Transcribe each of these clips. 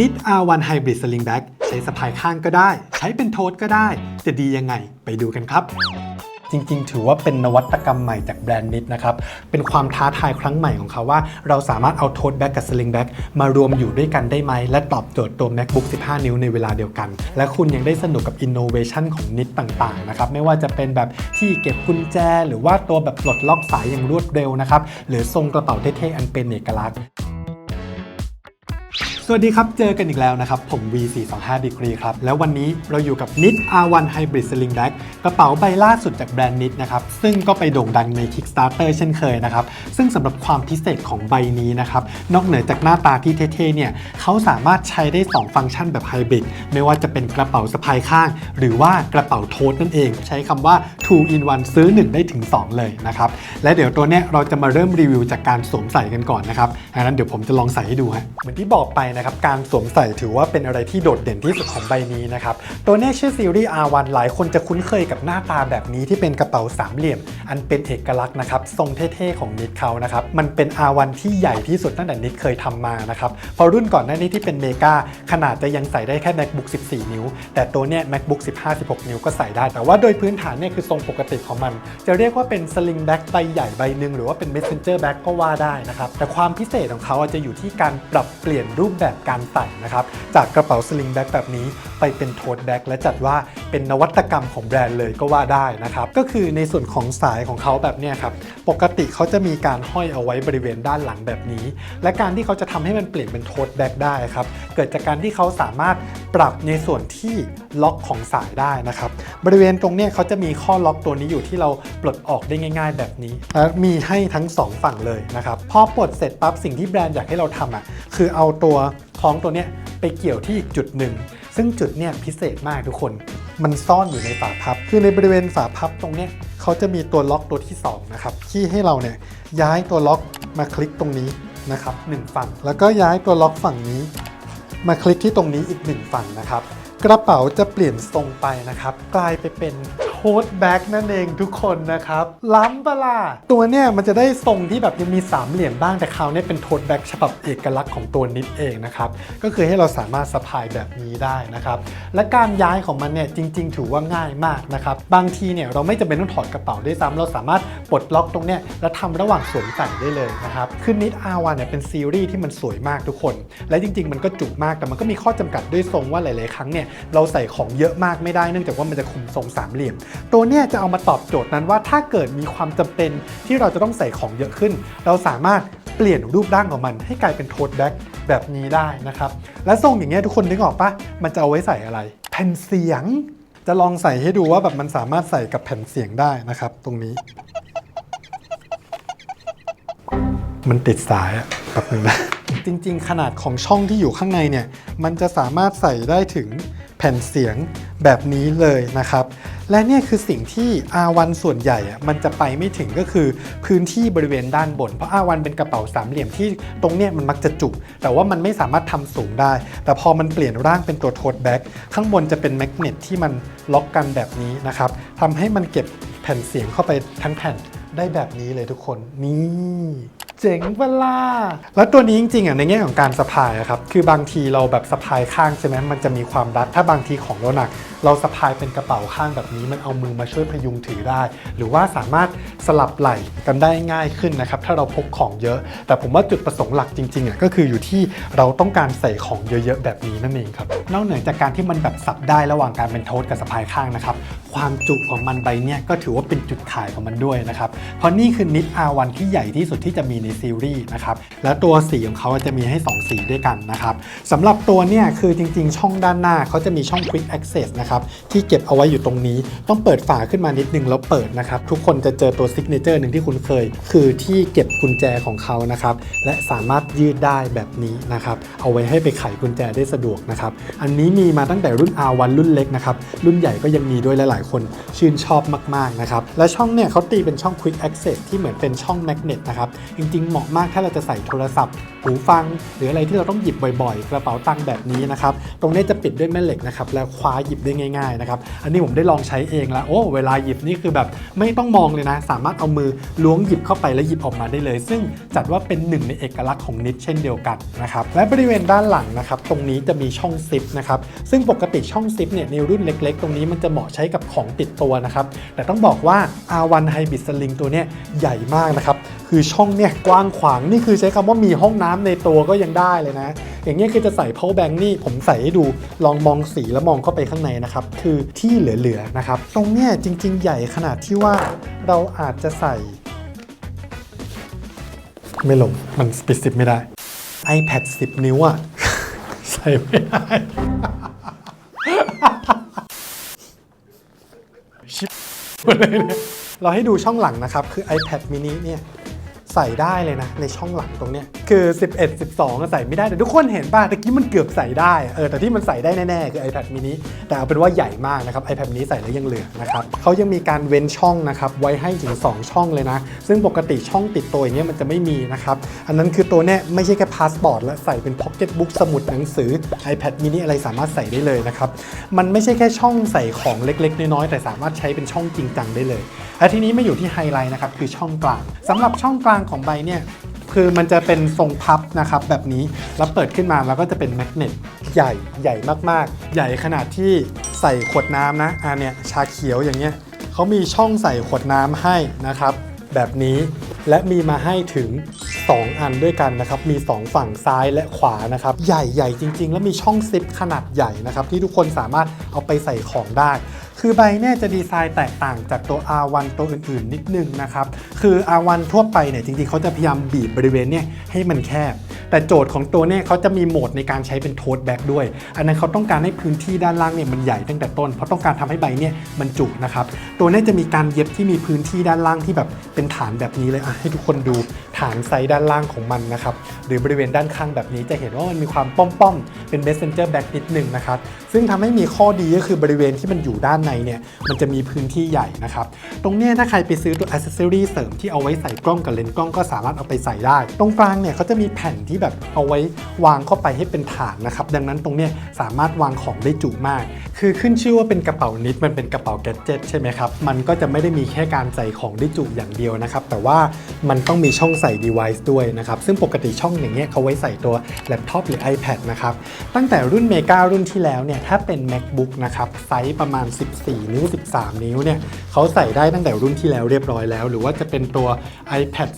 นิด R1 Hybrid Sling Bag ใช้สะพายข้างก็ได้ ใช้เป็นโทสก็ได้ จะดียังไงไปดูกันครับ จริงๆ ถือว่าเป็นนวัตกรรมใหม่จากแบรนด์นิดนะครับ เป็นความท้าทายครั้งใหม่ของเขาว่า เราสามารถเอาโทสแบ็กกับสลิงแบ็กมารวมอยู่ด้วยกันได้ไหม และตอบโจทย์ตัว MacBook 15 นิ้วในเวลาเดียวกัน และคุณยังได้สนุกกับอินโนเวชันของนิดต่างๆนะครับไม่ว่าจะเป็นแบบที่เก็บกุญแจ หรือว่าตัวแบบปลดล็อกสายอย่างรวดเร็วนะครับหรือทรงกระเป๋าเท่ๆอันเป็นเอกลักษณ์ สวัสดีครับ เจอกันอีกแล้วนะครับ ผม V425 Degree ครับ แล้ววันนี้เราอยู่กับ NIT R1 Hybrid Sling Bag กระเป๋าใบล่าสุดจากแบรนด์ NIT นะครับ ซึ่งก็ไปโด่งดังใน Kickstarter เช่นเคยนะครับ ซึ่งสำหรับความพิเศษของใบนี้นะครับ นอกเหนือจากหน้าตาที่เท่ๆ เนี่ยเขาสามารถใช้ได้ 2 ฟังก์ชันแบบไฮบริดไม่ว่าจะเป็นกระเป๋าสะพายข้าง หรือว่ากระเป๋าโทสนั่นเอง ใช้คำว่า two in one ซื้อ 1 ได้ถึง 2 เลยนะครับ และเดี๋ยวตัวเนี้ยเราจะมาเริ่มรีวิวจากการสวมใส่กันก่อนนะครับดังนั้นเดี๋ยวผมจะลองใส่ให้ดูฮะเหมือนที่บอกไปนะครับ การสวมใส่ถือว่าเป็นอะไรที่โดดเด่นที่สุดของใบนี้นะครับ ตัวเนี้ยชื่อซีรีส์ R1 หลายคนจะคุ้นเคยกับหน้าตาแบบนี้ที่เป็นกระเป๋าสามเหลี่ยม อันเป็นเอกลักษณ์นะครับ ทรงเท่ๆของนิดเขานะครับ มันเป็น R1 ที่ใหญ่ที่สุดตั้งแต่นิดเคยทำมานะครับ พอรุ่นก่อนหน้านี้ที่เป็นเมกาขนาดจะยังใส่ได้แค่ MacBook 14 นิ้ว แต่ตัวเนี้ย MacBook 15 16 นิ้วก็ใส่ได้ แต่ว่าโดยพื้นฐานเนี่ยคือทรงปกติของมัน จะเรียกว่าเป็น sling bag ใบใหญ่ใบหนึ่งหรือว่าเป็น messenger bag ก็ว่าได้นะครับแต่ความพิเศษของเขาจจะอยู่ที่การปรับเปลี่ยนรูปแแบบการใส่นะครับ จากกระเป๋า sling bag แบบนี้ไปเป็น tote bag และจัดว่าเป็นนวัตกรรมของแบรนด์เลยก็ว่าได้นะครับ ก็คือในส่วนของสายของเขาแบบนี้ครับ ปกติเขาจะมีการห้อยเอาไว้บริเวณด้านหลังแบบนี้ และการที่เขาจะทำให้มันเปลี่ยนเป็น tote bag ได้ครับ เกิดจากการที่เขาสามารถปรับในส่วนที่ล็อกของสายได้นะครับ บริเวณตรงนี้เขาจะมีข้อล็อกตัวนี้อยู่ที่เราปลดออกได้ง่าย ๆ แบบนี้และมีให้ทั้ง 2 ฝั่งเลยนะครับ พอปลดเสร็จปั๊บสิ่งที่แบรนด์อยากให้เราทำอะ คือเอาตัวคล้องตัวเนี้ยไปเกี่ยวที่อีกจุดหนึ่ง ซึ่งจุดเนี่ยพิเศษมากทุกคน มันซ่อนอยู่ในฝาพับ คือในบริเวณฝาพับตรงเนี้ยเขาจะมีตัวล็อกตัวที่สองนะครับที่ให้เราเนี่ยย้ายตัวล็อกมาคลิกตรงนี้นะครับหนึ่งฝั่ง แล้วก็ย้ายตัวล็อกฝั่งนี้ มาคลิกที่ตรงนี้อีกหนึ่งฝั่งนะครับ กระเป๋าจะเปลี่ยนทรงไปนะครับ กลายไปเป็น ดแบ็กนั่นเองทุกคนนะครับ ล้ำปล่ะตัวเนี่ยมันจะได้ทรงที่แบบยังมีสามเหลี่ยมบ้างแต่คราวนี้เป็นโทดแบ็กฉบับเอกลักษณ์ของตัวนิดเองนะครับ ก็คือให้เราสามารถสะพายแบบนี้ได้นะครับ และการย้ายของมันเนี่ยจริง ๆ ถือว่าง่ายมากนะครับ บางทีเนี่ยเราไม่จำเป็นต้องถอดกระเป๋าด้วยซ้ำเราสามารถปลดล็อกตรงเนี้ยแล้วทำระหว่างสวมใส่ได้เลยนะครับคือนิดอาวันเนี่ยเป็นซีรีส์ที่มันสวยมากทุกคน และจริง ๆ มันก็จุกมากแต่มันก็มีข้อจำกัดด้วยทรงว่าหลาย ๆ ครั้งเนี่ยเราใส่ของเยอะมากไม่ได้เนื่องจากว่ามันจะคุมทรงสามเหลี่ยมตัวเนี้ยจะเอามาตอบโจทย์นั้นว่าถ้าเกิดมีความจำเป็นที่เราจะต้องใส่ของเยอะขึ้น เราสามารถเปลี่ยนรูปร่างของมันให้กลายเป็นโทดแบ็กแบบนี้ได้นะครับ และทรงอย่างเงี้ยทุกคนนึกออกปะมันจะเอาไว้ใส่อะไร แผ่นเสียง จะลองใส่ให้ดูว่าแบบมันสามารถใส่กับแผ่นเสียงได้นะครับ ตรงนี้ มันติดสายอะแป๊บนึงนะจริง ๆ ขนาดของช่องที่อยู่ข้างในเนี่ย มันจะสามารถใส่ได้ถึงแผ่นเสียงแบบนี้เลยนะครับ และเนี่ยคือสิ่งที่ R1 ส่วนใหญ่อะมันจะไปไม่ถึงก็คือพื้นที่บริเวณด้านบน เพราะ R1 เป็นกระเป๋าสามเหลี่ยมที่ตรงเนี้ยมันมักจะจุก แต่ว่ามันไม่สามารถทำสูงได้ แต่พอมันเปลี่ยนร่างเป็นตัวโทดแบ็กข้างบนจะเป็นแมกเนตที่มันล็อกกันแบบนี้นะครับทำให้มันเก็บแผ่นเสียงเข้าไปทั้งแผ่นได้แบบนี้เลยทุกคนนี่ เจ๋งเวลา แล้วตัวนี้จริงๆอะในแง่ของการสะพายครับ คือบางทีเราแบบสะพายข้างใช่ไหมมันจะมีความรัด ถ้าบางทีของเราหนัก เราสะพายเป็นกระเป๋าข้างแบบนี้ มันเอามือมาช่วยพยุงถือได้ หรือว่าสามารถสลับไหล่กันได้ง่ายขึ้นนะครับ ถ้าเราพกของเยอะ แต่ผมว่าจุดประสงค์หลักจริงๆอะก็คืออยู่ที่เราต้องการใส่ของเยอะๆแบบนี้นั่นเองครับ นอกเหนือจากการที่มันแบบสับได้ระหว่างการเป็นโทสกับสะพายข้างนะครับ ความจุของมันใบเนี้ยก็ถือว่าเป็นจุดขายของมันด้วยนะครับ เพราะนี่คือนิด R1 ที่ใหญ่ที่สุดที่จะมีในซีรีส์นะครับและตัวสีของเขาจะมีให้ 2 สีด้วยกันนะครับสำหรับตัวเนี่ยคือจริงๆ ช่องด้านหน้าเขาจะมีช่อง Quick Access นะครับที่เก็บเอาไว้อยู่ตรงนี้ ต้องเปิดฝาขึ้นมานิดนึงแล้วเปิดนะครับทุกคนจะเจอตัวซิกเนเจอร์หนึ่งที่คุณเคย คือที่เก็บกุญแจของเขานะครับและสามารถยืดได้แบบนี้นะครับเอาไว้ให้ไปไขกุญแจได้สะดวกนะครับอันนี้มีมาตั้งแต่รุ่น R1 รุ่นเล็กนะครับรุ่นใหญ่ก็ยังมีด้วยและหลายายคนชื่นชอบมากๆนะครับ และช่องเนี่ยเขาตีเป็นช่อง Quick Access ที่เหมือนเป็นช่องแมกเนตนะครับ จริงๆ เหมาะมากถ้าเราจะใส่โทรศัพท์ หูฟัง หรืออะไรที่เราต้องหยิบบ่อยๆ กระเป๋าตังค์แบบนี้นะครับ ตรงนี้จะปิดด้วยแม่เหล็กนะครับ แล้วคว้าหยิบได้ง่ายๆนะครับ อันนี้ผมได้ลองใช้เองแล้ว โอ้เวลาหยิบนี่คือแบบไม่ต้องมองเลยนะ สามารถเอามือล้วงหยิบเข้าไปแล้วหยิบออกมาได้เลย ซึ่งจัดว่าเป็นหนึ่งในเอกลักษณ์ของนิดเช่นเดียวกันนะครับและบริเวณด้านหลังนะครับตรงนี้จะมีช่องซิปนะครับซึ่งปกติช่องซิปเนี่ยในรุ่นเล็ก ๆ ตรงนี้มันจะเหมาะใช้กับของติดตัวนะครับ แต่ต้องบอกว่า R1 Hybrid Sling ตัวนี้ใหญ่มากนะครับ คือช่องเนี่ยกว้างขวาง นี่คือใช้คำว่ามีห้องน้ำในตัวก็ยังได้เลยนะ อย่างเงี้ยคือจะใส่ power bank นี่ผมใส่ให้ดูลองมองสีแล้วมองเข้าไปข้างในนะครับ คือที่เหลือๆนะครับ ตรงเนี้ยจริง ๆ ใหญ่ขนาดที่ว่าเราอาจจะใส่ ไม่ลงมันปิดสิบไม่ได้ iPad 10 นิ้วอะใส่ไม่ได้ ชิบ หมดเลยนะเราให้ดูช่องหลังนะครับ คือ iPad mini เนี่ยใส่ได้เลยนะในช่องหลังตรงเนี้ยคือ 11 12ก็ใส่ไม่ได้แต่ทุกคนเห็นป่ะตะกี้มันเกือบใส่ได้เออแต่ที่มันใส่ได้แน่ๆคือ iPad mini แต่เอาเป็นว่าใหญ่มากนะครับ iPad mini ใส่แล้วยังเหลือนะครับเขายังมีการเว้นช่องนะครับไว้ให้ถึง 2 ช่องเลยนะ ซึ่งปกติช่องติดตัวอย่างเงี้ยมันจะไม่มีนะครับอันนั้นคือตัวเนี้ยไม่ใช่แค่พาสปอร์ตและใส่เป็นพ็อกเก็ตบุ๊กสมุดหนังสือ iPad mini อะไรสามารถใส่ได้เลยนะครับมันไม่ใช่แค่ช่องใส่ของเล็ก ๆ น้อยๆแต่สามารถใช้เป็นช่องจริงจังได้เลยและทีนี้ไมาอยู่ที่ไฮไลท์นะครับคือช่องกลางสำหรับช่องกลางของใบเนี่ย คือมันจะเป็นทรงพับนะครับแบบนี้แล้วเปิดขึ้นมาแล้วก็จะเป็นแมกเนตใหญ่ใหญ่มากๆ ใหญ่ขนาดที่ใส่ขวดน้ำนะอันเนี้ยชาเขียวอย่างเงี้ยเขามีช่องใส่ขวดน้ำให้นะครับ แบบนี้และมีมาให้ถึง 2 อันด้วยกันนะครับ มี 2 ฝั่งซ้ายและขวานะครับ ใหญ่ใหญ่จริง ๆ แล้วมีช่องซิปขนาดใหญ่นะครับ ที่ทุกคนสามารถเอาไปใส่ของได้ คือใบเนี่ยจะดีไซน์แตกต่างจากตัว R1 ตัวอื่นๆ นิดนึงนะครับ คือ R1 ทั่วไปเนี่ยจริงๆเขาจะพยายามบีบบริเวณเนี่ยให้มันแคบ แต่โจทย์ของตัวเนี่ยเขาจะมีโหมดในการใช้เป็นโทสแบ็กด้วย อันนั้นเขาต้องการให้พื้นที่ด้านล่างเนี่ยมันใหญ่ตั้งแต่ต้น เพราะต้องการทำให้ใบเนี่ยมันจุนะครับ ตัวเนี้จะมีการเย็บที่มีพื้นที่ด้านล่างที่แบบเป็นฐานแบบนี้เลยอะให้ทุกคนดู ฐานไซส์ด้านล่างของมันนะครับหรือบริเวณด้านข้างแบบนี้จะเห็นว่ามันมีความป้อมๆเป็น messenger back นิดนึงนะครับซึ่งทำให้มีข้อดีก็คือบริเวณที่มันอยู่ด้านในเนี่ยมันจะมีพื้นที่ใหญ่นะครับตรงนี้ถ้าใครไปซื้อตัว accessory เสริมที่เอาไว้ใส่กล้องกับเลนส์กล้องก็สามารถเอาไปใส่ได้ ตรงกลางเนี่ยเขาจะมีแผ่นที่แบบเอาไว้วางเข้าไปให้เป็นฐานนะครับดังนั้นตรงนี้สามารถวางของได้จุมาก คือขึ้นชื่อว่าเป็นกระเป๋านิดมันเป็นกระเป๋าแกดเจิตใช่ไหมครับมันก็จะไม่ได้มีแค่การใส่ของได้จุอย่างเดียวนะครับแต่ว่ามันต้องมีช่องใส่ device ด้วยนะครับ ซึ่งปกติช่องอย่างเงี้ยเขาไว้ใส่ตัวแล็ปท็อปหรือ iPad นะครับ ตั้งแต่รุ่นเมการุ่นที่แล้วเนี่ย ถ้าเป็น macbook นะครับ ไซส์ประมาณ 14 นิ้ว 13 นิ้วเนี่ยเขาใส่ได้ตั้งแต่รุ่นที่แล้วเรียบร้อยแล้ว หรือว่าจะเป็นตัว iPad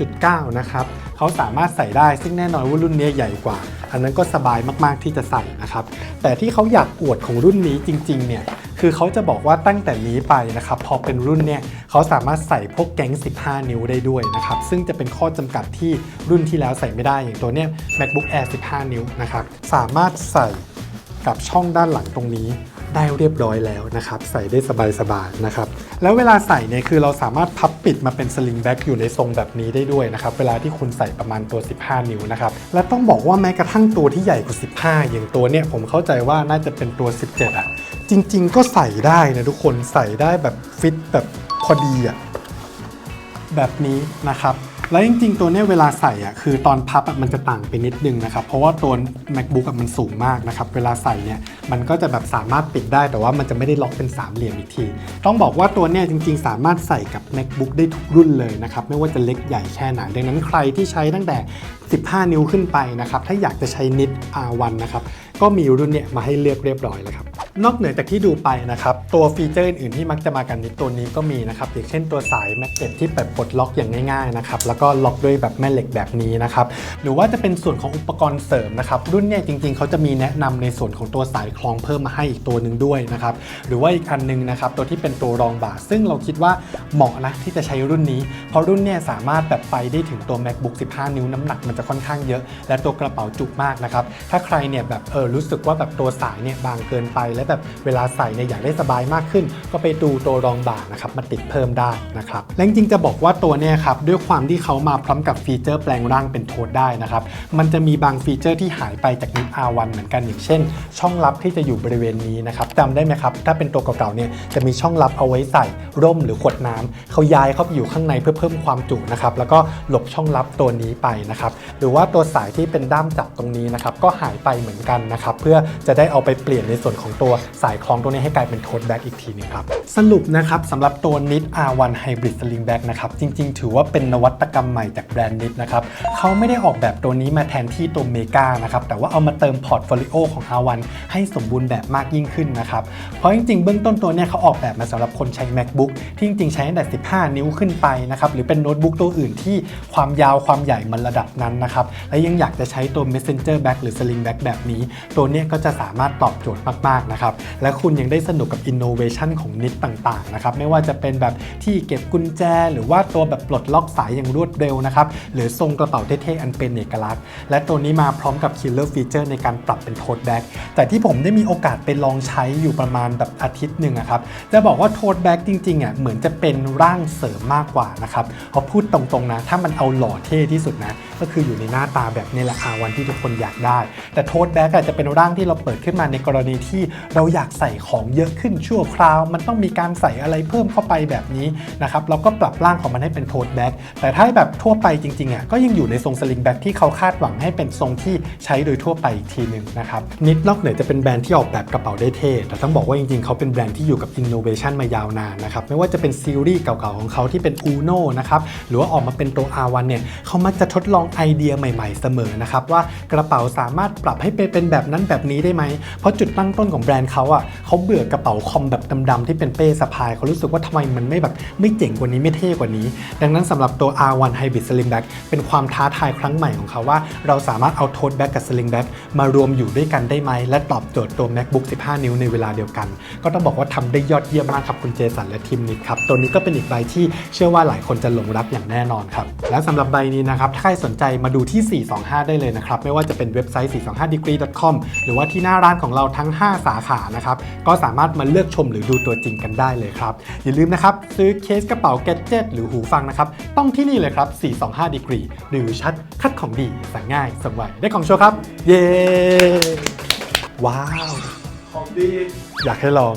12.9 นะครับเขาสามารถใส่ได้ซึ่งแน่นอนว่ารุ่นเนี้ยใหญ่กว่า อันนั้นก็สบายมากๆที่จะใส่นะครับ แต่ที่เขาอยากอวดของรุ่นนี้จริงๆเนี่ยคือเขาจะบอกว่าตั้งแต่นี้ไปนะครับพอเป็นรุ่นเนี่ยเขาสามารถใส่พวกแก๊ง 15 นิ้วได้ด้วยนะครับซึ่งจะเป็นข้อจำกัดที่รุ่นที่แล้วใส่ไม่ได้อย่างตัวเนี้ย MacBook Air 15 นิ้วนะครับสามารถใส่กับช่องด้านหลังตรงนี้ ได้เรียบร้อยแล้วนะครับ ใส่ได้สบายๆนะครับ แล้วเวลาใส่เนี่ยคือเราสามารถพับปิดมาเป็นสลิงแบ็กอยู่ในทรงแบบนี้ได้ด้วยนะครับ เวลาที่คุณใส่ประมาณตัว 15 นิ้วนะครับ และต้องบอกว่าแม้กระทั่งตัวที่ใหญ่กว่า 15 อย่างตัวเนี่ยผมเข้าใจว่าน่าจะเป็นตัว 17 อะ จริง ๆ ก็ใส่ได้นะทุกคนใส่ได้แบบฟิตแบบพอดีอะแบบนี้นะครับ แล้วจริงๆ ตัวเนี้ยเวลาใส่อะคือตอนพับอะมันจะต่างไปนิดนึงนะครับ เพราะว่าตัว macbook อะมันสูงมากนะครับ เวลาใส่เนี่ยมันก็จะแบบสามารถปิดได้แต่ว่ามันจะไม่ได้ล็อกเป็นสามเหลี่ยมอีกที ต้องบอกว่าตัวเนี้ยจริงๆ สามารถใส่กับ macbook ได้ทุกรุ่นเลยนะครับ ไม่ว่าจะเล็กใหญ่แค่ไหนดังนั้นใครที่ใช้ตั้งแต่ 15 นิ้วขึ้นไปนะครับถ้าอยากจะใช้นิด R1 นะครับก็มีรุ่นเนี่ยมาให้เลือกเรียบร้อยแล้วครับ นอกเหนือจากที่ดูไปนะครับ ตัวฟีเจอร์อื่นๆที่มักจะมากันในตัวนี้ก็มีนะครับอย่างเช่นตัวสายแมกเนตที่แบบปลดล็อกอย่างง่ายๆนะครับแล้วก็ล็อกด้วยแบบแม่เหล็กแบบนี้นะครับหรือว่าจะเป็นส่วนของอุปกรณ์เสริมนะครับรุ่นเนี่ยจริงๆ เขาจะมีแนะนำในส่วนของตัวสายคล้องเพิ่มมาให้อีกตัวหนึ่งด้วยนะครับหรือว่าอีกอันหนึงนะครับตัวที่เป็นตัวรองบ่าซึ่งเราคิดว่าเหมาะนะที่จะใช้รุ่นนี้ เพราะรุ่นเนี่ยสามารถแบบไปได้ถึงตัว macbook 15 นิ้วน้ำหนักมันจะค่อนข้างเยอะ และตัวกระเป๋าจุกมากนะครับถ้าใครเนี่ยแบบเออรู้สึกว่าแบบตัวสายเนี่ยบางเกินไปและแบบเวลาใส่เนี่ยอยากได้สบายมากขึ้น ก็ไปดูตัวรองบ่านะครับมาติดเพิ่มได้นะครับและจริงจะบอกว่าตัวเนี่ยครับด้วยความที่เขามาพร้อมกับฟีเจอร์แปลงร่างเป็นโทสได้นะครับมันจะมีบางฟีเจอร์ที่หายไปจากนิด R1 เหมือนกันอย่างเช่น ช่องลับที่จะอยู่บริเวณนี้นะครับจำได้ไหมครับถ้าเป็นตัวเก่าๆเนี่ยจะมีช่องลับเอาไว้ใส่ร่มหรือขวดน้ำเขาย้ายเข้าไปอยู่ข้างในเพื่อเพิ่มความจุนะครับแล้วก็หลบช่องลับตัวนี้ไปนะครับหรือว่าตัวสายที่เป็นด้ามจับตรงนี้นะครับก็หายไปเหมือนกันนะครับเพื่อจะได้เอาไปเปลี่ยนในส่วนของตัวสายคล้องตัวนี้ให้กลายเป็นโทสแบ็กอีกทีหนึงครับ สรุปนะครับสำหรับตัว NIT R1 Hybrid Sling Bag นะครับ จริงๆ ถือว่าเป็นนวัตกรรมใหม่จากแบรนด์ NIT นะครับเขาไม่ได้ออกแบบตัวนี้มาแทนที่ตัวเมกานะครับ แต่ว่าเอามาเติมพอร์ตโฟลิโอของ R1 ให้สมบูรณ์แบบมากยิ่งขึ้นนะครับ เพราะจริงๆ เบื้องต้นตัวเนี้ยเขาออกแบบมาสำหรับคนใช้ MacBook ที่จริงๆ ใช้ตั้งแต่ 15 นิ้วขึ้นไปนะครับ หรือเป็นโน้ตบุ๊กตัวอื่นที่ความยาวความใหญ่มันระดับนั้นนะครับ และยังอยากจะใช้ตัว Messenger Bag หรือ Sling Bag แบบนี้ ตัวเนี้ยก็จะสามารถตอบโจทย์มากๆนะครับและคุณยังได้สนุกกับ Innovation ของนิดต่างๆนะครับ ไม่ว่าจะเป็นแบบที่เก็บกุญแจ หรือว่าตัวแบบปลดล็อกสายอย่างรวดเร็วนะครับ หรือทรงกระเป๋าเท่ๆ อันเป็นเอกลักษณ์ และตัวนี้มาพร้อมกับ Killer Feature ในการปรับเป็นโทสแบ็กแต่ที่ผมได้มีโอกาสไปลองใช้อยู่ประมาณแบบอาทิตย์หนึ่งอะครับ จะบอกว่าโทสแบ็กจริงๆอะเหมือนจะเป็นร่างเสริมมากกว่านะครับเพราะพูดตรงๆนะ ถ้ามันเอาหล่อเท่ที่สุดนะ ก็คืออยู่ในหน้าตาแบบนี้แหละอาวันที่ทุกคนอยากได้ แต่โทสแบ็กจะเป็นร่างที่เราเปิดขึ้นมาในกรณีที่เราอยากใส่ของเยอะขึ้นชั่วคราว มันต้องมีการใส่อะไรเพิ่มเข้าไปแบบนี้นะครับเราก็ปรับร่างของมันให้เป็นโทสแบ็กแต่ถ้าแบบทั่วไปจริงๆอะก็ยังอยู่ในทรงสลิงแบ็กที่เขาคาดหวังให้เป็นทรงที่ใช้โดยทั่วไปอีกทีหนึ่งนะครับนิดนอกเหนือจะเป็นแบรนด์ที่ออกแบบกระเป๋าได้เท่แต่ต้องบอกว่าจริงๆเขาเป็นแบรนด์ที่อยู่กับอินโนเวชันมายาวนานนะครับไม่ว่าจะเป็นซีรีส์เก่าๆของเขาที่เป็น Uno นะครับหรือว่าออกมาเป็นตัว R1 เนี่ยเขามักจะทดลองไอเดียใหม่ๆเสมอนะครับว่ากระเป๋าสามารถปรับให้เป็นเป็นแบบนั้นแบบนี้ได้ไหมเพราะจุดตั้งต้นของแบรนด์เขาอะเขาเบื่อกระเป๋าคอมแบบดำๆที่เป็นเป้สะพายเขารู้สึกว่าทำไมมันไม่แบบไม่เจ๋งกว่านี้ไม่เท่กว่านี้ ดังนั้นสำหรับตัว R1 Hybrid Slim Bag เป็นความท้าทายครั้งใหม่ของเขาว่า เราสามารถเอาโทสแบ็กกับ Sling Bag มารวมอยู่ด้วยกันได้ไหม และตอบโจทย์ตัว MacBook 15 นิ้วในเวลาเดียวกัน ก็ต้องบอกว่าทำได้ยอดเยี่ยมมากครับคุณเจสันและทีมนิดครับตัวนี้ก็เป็นอีกใบที่เชื่อว่าหลายคนจะหลงรักอย่างแน่นอนครับและสำหรับใบนี้นะครับถ้าใครสนใจมาดูที่ 425 ได้เลยนะครับไม่ว่าจะเป็นเว็บไซต์ 425degree.com หรือว่าที่หน้าร้านของเราทั้ง 5 สาขานะครับก็สามารถมาเลือกชมหรือดูตัวจริงกันได้เลยครับ อย่าลืมนะครับซื้อเคสกระเป๋าแกดเจิตหรือหูฟังนะครับต้องที่นี่เลยครับ 425 degree หรือชัดคัดของดีสั่งง่ายส่งไวได้ของโชว์ครับ เย้ว้าว ของดี อยากให้ลอง